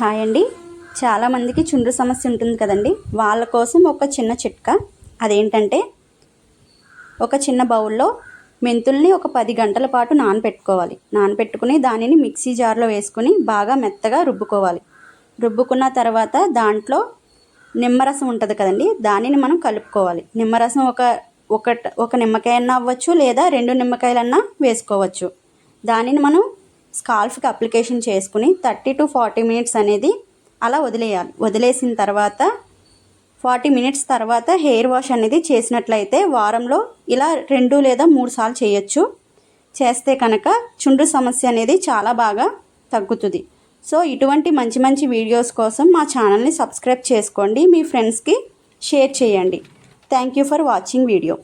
Hi అండి. చాలామందికి చుండ్రు సమస్య ఉంటుంది కదండి. వాళ్ళ కోసం ఒక చిన్న చిట్కా. అదేంటంటే ఒక చిన్న బౌల్లో మెంతుల్ని ఒక పది గంటల పాటు నానబెట్టుకోవాలి నానబెట్టుకుని దానిని మిక్సీ జార్లో వేసుకుని బాగా మెత్తగా రుబ్బుకోవాలి. రుబ్బుకున్న తర్వాత దాంట్లో నిమ్మరసం ఉంటుంది కదండి. దానిని మనం కలుపుకోవాలి. నిమ్మరసం ఒక ఒక ఒక నిమ్మకాయన్నా అవ్వచ్చు లేదా రెండు నిమ్మకాయలన్నా వేసుకోవచ్చు. దానిని మనం స్కాల్ఫ్కి అప్లికేషన్ చేసుకుని థర్టీ టు ఫార్టీ మినిట్స్ అనేది అలా వదిలేయాలి. వదిలేసిన తర్వాత ఫార్టీ మినిట్స్ తర్వాత హెయిర్ వాష్ అనేది చేసినట్లయితే వారంలో ఇలా రెండు లేదా మూడు సార్లు చేయొచ్చు. చేస్తే కనుక చుండ్రు సమస్య అనేది చాలా బాగా తగ్గుతుంది. సో ఇటువంటి మంచి మంచి వీడియోస్ కోసం మా ఛానల్ని సబ్స్క్రైబ్ చేసుకోండి. మీ ఫ్రెండ్స్కి షేర్ చేయండి. Thank you for watching video.